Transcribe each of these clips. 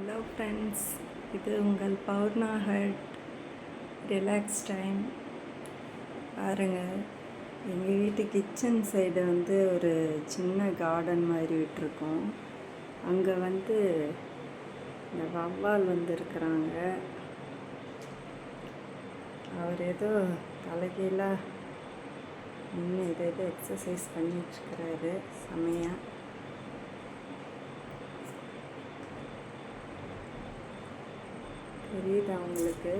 Hello friends இது உங்கள் பவுர்ணா hurt relax time பாருங்கள் எங்கள் வீட்டு கிச்சன் சைடு வந்து ஒரு சின்ன கார்டன் மாதிரி விட்டுருக்கோம். அங்கே வந்து இந்த வவ்வால் வந்து இருக்கிறாங்க அவர் ஏதோ தலைகீழாக நின்று ஏதோ ஏதோ எக்ஸசைஸ் பண்ணிட்டுருக்கிறாரு செமையாக தெரியுது அவங்களுக்கு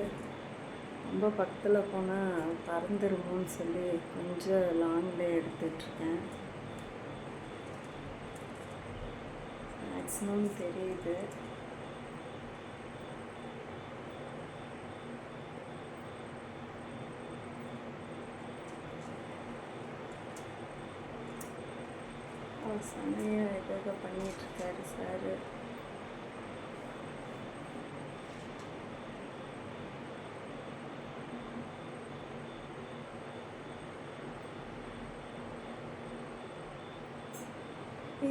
ரொம்ப பக்கத்தில் போனால் பறந்துருமோன்னு சொல்லி கொஞ்சம் லாங்கில் எடுத்துட்ருக்கேன். மேக்ஸிமம் தெரியுது. சமயம் எதாவது ஏதோ பண்ணிகிட்ருக்காரு சார் ஏய்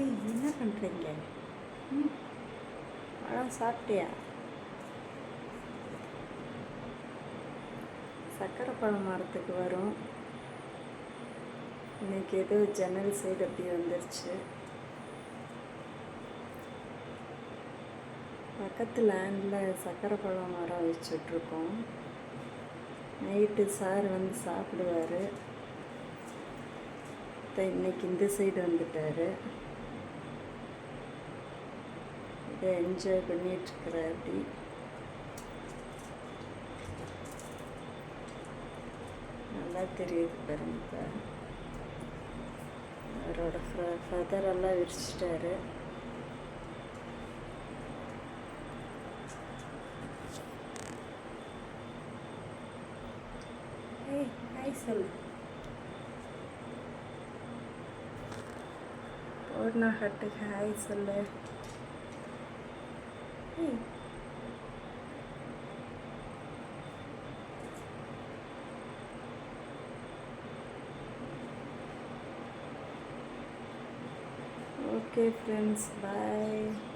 என்ன பண்ணுறீங்க ம்? பழம் சாப்பிட்டியா? சக்கரை பழம் மரத்துக்கு வரும். இன்னைக்கு ஏதோ ஜன்னல் சைடு அப்படி வந்துருச்சு. பக்கத்து லேண்டில் சக்கரை பழம் மரம் வச்சுட்ருக்கோம். நைட்டு சார் வந்து சாப்பிடுவார். இன்னைக்கு இந்த சைடு வந்துட்டார். இதை என்ஜாய் பண்ணிகிட்ருக்கிறார் அப்படி. நல்லா தெரியுது பாருங்க அவரோட ஃபெதரெல்லாம் விரிச்சிட்டாரு. ஹாய் சொல்லு. பூர்ணா ஹட்டுக்கு ஹாய் சொல்லு. Okay friends, bye.